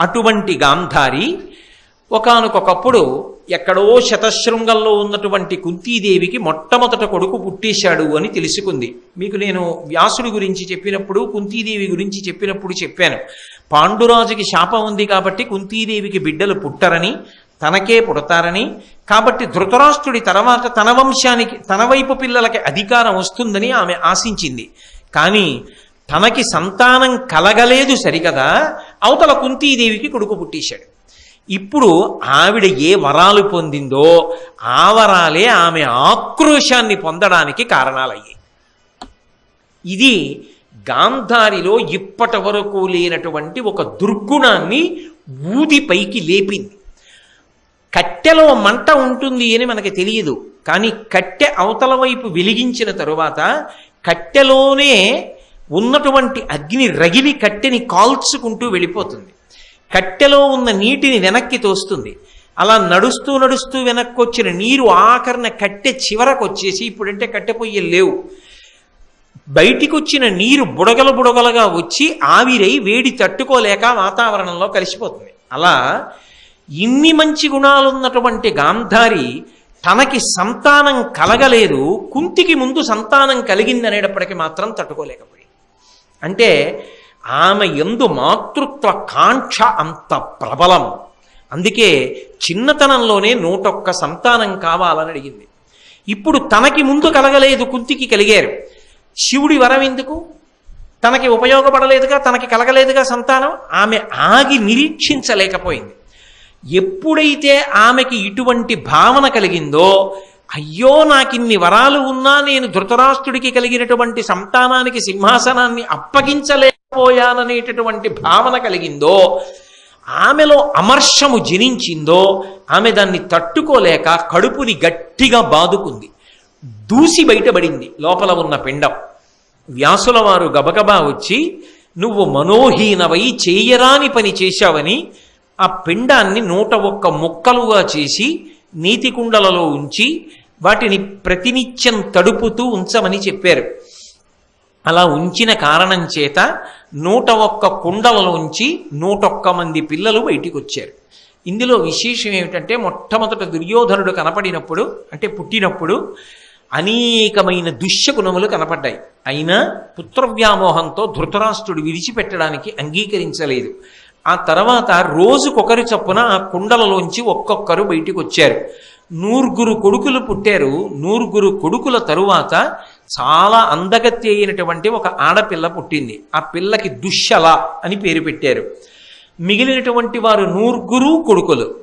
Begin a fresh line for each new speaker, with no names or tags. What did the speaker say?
అటువంటి గాంధారి ఒకనకొకప్పుడు ఎక్కడో శతశృంగంలో ఉన్నటువంటి కుంతీదేవికి మొట్టమొదట కొడుకు పుట్టేశాడు అని తెలుసుకుంది. మీకు నేను వ్యాసుడి గురించి చెప్పినప్పుడు కుంతీదేవి గురించి చెప్పినప్పుడు చెప్పాను. పాండురాజుకి శాపం ఉంది కాబట్టి కుంతీదేవికి బిడ్డలు పుట్టరని తనకే పుడతారని. కాబట్టి ధృతరాష్ట్రుడి తర్వాత తన వంశానికి తన వైపు పిల్లలకి అధికారం వస్తుందని ఆమె ఆశించింది. కానీ తనకి సంతానం కలగలేదు సరికదా అవతల కుంతీదేవికి కొడుకు పుట్టేశాడు ఇప్పుడు ఆవిడ ఏ వరాలు పొందిందో ఆ వరాలే ఆమె ఆక్రోశాన్ని పొందడానికి కారణాలయ్యాయి. ఇది గాంధారిలో ఇప్పటి వరకు లేనటువంటి ఒక దుర్గుణాన్ని ఊది పైకి లేపింది. కట్టెలో మంట ఉంటుంది అని మనకి తెలియదు. కానీ కట్టె అవతల వైపు వెలిగించిన తరువాత కట్టెలోనే ఉన్నటువంటి అగ్ని రగిలి కట్టెని కాల్చుకుంటూ వెళ్ళిపోతుంది. కట్టెలో ఉన్న నీటిని వెనక్కి తోస్తుంది. అలా నడుస్తూ నడుస్తూ వెనక్కి వచ్చిన నీరు ఆఖరణ కట్టె చివరకు వచ్చేసి ఇప్పుడంటే కట్టె పొయ్యలు లేవు. బయటికి వచ్చిన నీరు బుడగలు బుడగలుగా వచ్చి ఆవిరై వేడి తట్టుకోలేక వాతావరణంలో కలిసిపోతుంది. అలా ఇన్ని మంచి గుణాలున్నటువంటి గాంధారి తనకి సంతానం కలగలేదు కుంతికి ముందు సంతానం కలిగిందనేటప్పటికి మాత్రం తట్టుకోలేకపోయింది అంటే ఆమె ఎందు మాతృత్వ కాంక్ష అంత ప్రబలం. అందుకే చిన్నతనంలోనే నూటొక్క సంతానం కావాలని అడిగింది. ఇప్పుడు తనకి ముందు కలగలేదు కుంతికి కలిగారు. శివుడి వరం ఎందుకు? తనకి ఉపయోగపడలేదుగా తనకి కలగలేదుగా సంతానం? ఆమె ఆగి నిరీక్షించలేకపోయింది. ఎప్పుడైతే ఆమెకి ఇటువంటి భావన కలిగిందో అయ్యో నాకిన్ని వరాలు ఉన్నా నేను ధృతరాష్ట్రుడికి కలిగినటువంటి సంతానానికి సింహాసనాన్ని అప్పగించలేకపోయాననేటటువంటి భావన కలిగిందో ఆమెలో అమర్షము జనించిందో ఆమె దాన్ని తట్టుకోలేక కడుపుని గట్టిగా బాదుకుంది. దూసి బయటపడింది లోపల ఉన్న పిండం. వ్యాసుల వారు గబగబా వచ్చి నువ్వు మనోహీనవై చేయరాని పని చేశావని ఆ పిండాన్ని నూట ఒక్క ముక్కలుగా చేసి నీతి కుండలలో ఉంచి వాటిని ప్రతినిత్యం తడుపుతూ ఉంచమని చెప్పారు. అలా ఉంచిన కారణం చేత నూట ఒక్క కుండలలోంచి నూటొక్క మంది పిల్లలు బయటికి వచ్చారు ఇందులో విశేషం ఏమిటంటే మొట్టమొదట దుర్యోధనుడు కనపడినప్పుడు అంటే పుట్టినప్పుడు అనేకమైన దుష్యగుణములు కనపడ్డాయి. అయినా పుత్రవ్యామోహంతో ధృతరాష్ట్రుడు విడిచిపెట్టడానికి అంగీకరించలేదు. ఆ తర్వాత రోజుకొకరు చొప్పున ఆ కుండలలోంచి ఒక్కొక్కరు బయటికి వచ్చారు నూరుగురు కొడుకులు పుట్టారు. నూరుగురు కొడుకుల తరువాత చాలా అందగత్తి అయినటువంటి ఒక ఆడపిల్ల పుట్టింది. ఆ పిల్లకి దుశ్శల అని పేరు పెట్టారు. మిగిలినటువంటి వారు నూరుగురు కొడుకులు.